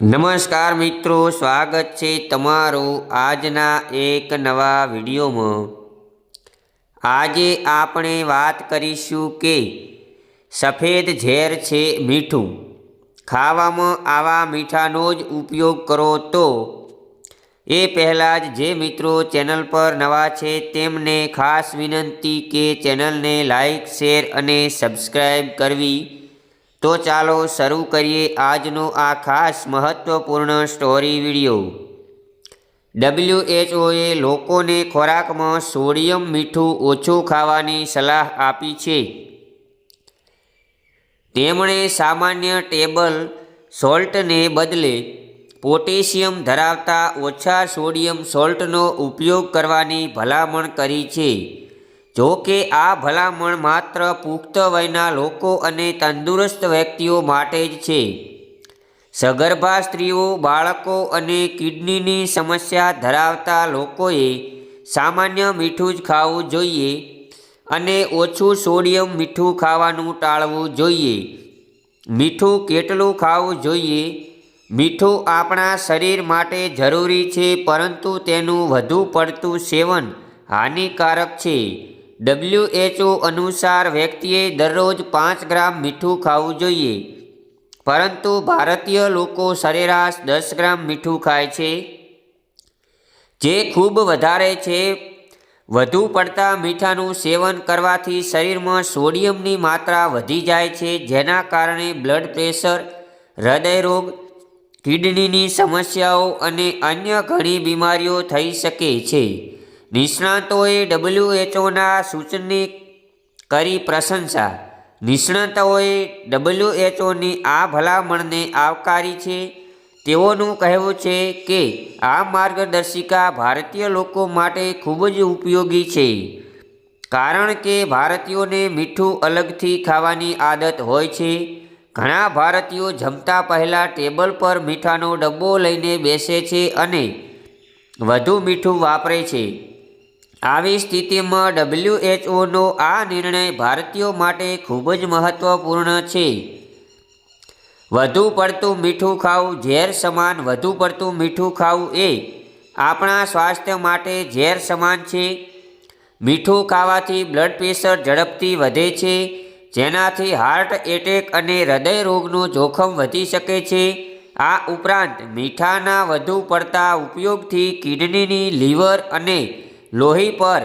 નમસ્કાર મિત્રો, સ્વાગત છે તમારું આજના એક નવા વિડીયોમાં. આજે આપણે વાત કરીશું કે સફેદ ઝેર છે મીઠું. ખાવામાં આવા મીઠાનો જ ઉપયોગ કરો તો એ પહેલાં જ જે મિત્રો ચેનલ પર નવા છે તેમને ખાસ વિનંતી કે ચેનલને લાઈક, શેર અને સબસ્ક્રાઈબ કરવી તો ચાલો શરૂ કરીએ આજનો આ ખાસ મહત્વપૂર્ણ સ્ટોરી વીડિયો ડબ્લ્યુએચઓએ લોકોને ખોરાકમાં સોડિયમ મીઠું ઓછું ખાવાની સલાહ આપી છે. તેમણે સામાન્ય ટેબલ સોલ્ટને બદલે પોટેશિયમ ધરાવતા ઓછા સોડિયમ સોલ્ટનો ઉપયોગ કરવાની ભલામણ કરી છે. જો કે આ ભલામણ માત્ર પુખ્ત વયના લોકો અને તંદુરસ્ત વ્યક્તિઓ માટે જ છે. સગર્ભા સ્ત્રીઓ, બાળકો અને કિડનીની સમસ્યા ધરાવતા લોકોએ સામાન્ય મીઠું જ ખાવું જોઈએ અને ઓછું સોડિયમ મીઠું ખાવાનું ટાળવું જોઈએ. મીઠું કેટલું ખાવું જોઈએ? મીઠું આપણા શરીર માટે જરૂરી છે, પરંતુ તેનું વધુ પડતું સેવન હાનિકારક છે. ડબ્લ્યુએચઓ અનુસાર વ્યક્તિએ દરરોજ પાંચ ગ્રામ મીઠું ખાવું જોઈએ. પરંતુ ભારતીય લોકો સરેરાશ દસ ગ્રામ મીઠું ખાય છે. જે ખૂબ વધારે છે. વધુ પડતા મીઠાનું સેવન કરવાથી શરીરમાં સોડિયમની માત્રા વધી જાય છે, જેના કારણે બ્લડ પ્રેશર હૃદયરોગ કિડનીની સમસ્યાઓ અને અન્ય ઘણી બીમારીઓ થઈ શકે છે. નિષ્ણાતોએ ડબલ્યુએચઓના સૂચનની કરી પ્રશંસા. નિષ્ણાતોએ ડબલ્યુએચઓની આ ભલામણને આવકારી છે. તેઓનું કહેવું છે કે, આ માર્ગદર્શિકા ભારતીય લોકો માટે ખૂબ જ ઉપયોગી છે. કારણ કે ભારતીયોને મીઠું અલગથી ખાવાની આદત હોય છે. ઘણા ભારતીયો જમતા પહેલાં ટેબલ પર મીઠાનો ડબ્બો લઈને બેસે છે અને વધુ મીઠું વાપરે છે. આવી સ્થિતિમાં ડબલ્યુએચઓનો આ નિર્ણય ભારતીયો માટે ખૂબ જ મહત્વપૂર્ણ છે. વધુ પડતું મીઠું ખાવું ઝેર સમાન, વધુ પડતું મીઠું ખાવું એ આપણા સ્વાસ્થ્ય માટે ઝેર સમાન છે. મીઠું ખાવાથી બ્લડ પ્રેશર ઝડપથી વધે છે, જેનાથી હાર્ટ એટેક અને હૃદય રોગનું જોખમ વધી શકે છે. આ ઉપરાંત મીઠાના વધુ પડતા ઉપયોગથી કિડનીની લીવર અને લોહી પર.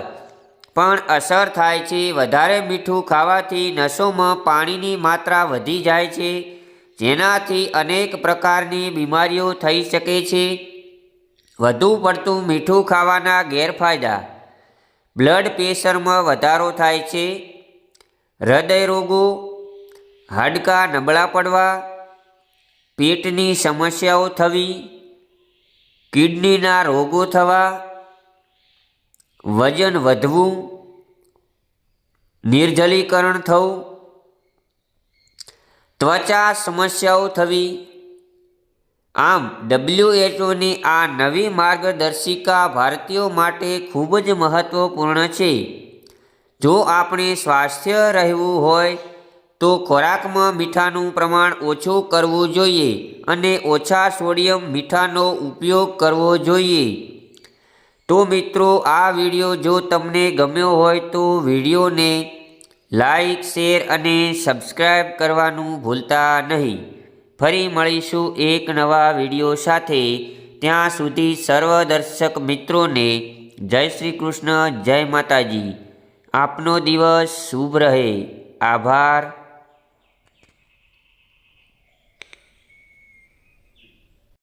પણ અસર થાય છે, વધારે મીઠું ખાવાથી નસોમાં પાણીની માત્રા વધી જાય છે, જેનાથી અનેક પ્રકારની બીમારીઓ થઈ શકે છે. વધુ પડતું મીઠું ખાવાના ગેરફાયદા. બ્લડ પ્રેશરમાં વધારો થાય છે. હૃદય રોગો, હાડકાં નબળા પડવા, પેટની સમસ્યાઓ થવી, કિડનીના રોગો થવા વજન વધવું, નિર્જલીકરણ થવું, ત્વચા સમસ્યાઓ થવી, આમ ડબ્લ્યુએચઓની આ નવી માર્ગદર્શિકા ભારતીયો માટે ખૂબ જ મહત્વપૂર્ણ છે. જો આપણે સ્વાસ્થ્ય રહેવું હોય, તો ખોરાકમાં મીઠાનું પ્રમાણ ઓછું કરવું જોઈએ અને ઓછા સોડિયમ મીઠાનો ઉપયોગ કરવો જોઈએ. તો મિત્રો, આ વીડિયો જો તમને ગમ્યો હોય તો વિડીયોને લાઈક, શેર અને સબસ્ક્રાઈબ કરવાનું ભૂલતા નહીં. ફરી મળીશું એક નવા વીડિયો સાથે. ત્યાં સુધી સર્વ દર્શક મિત્રોને જય શ્રી કૃષ્ણ, જય માતાજી. આપનો દિવસ શુભ રહે. આભાર.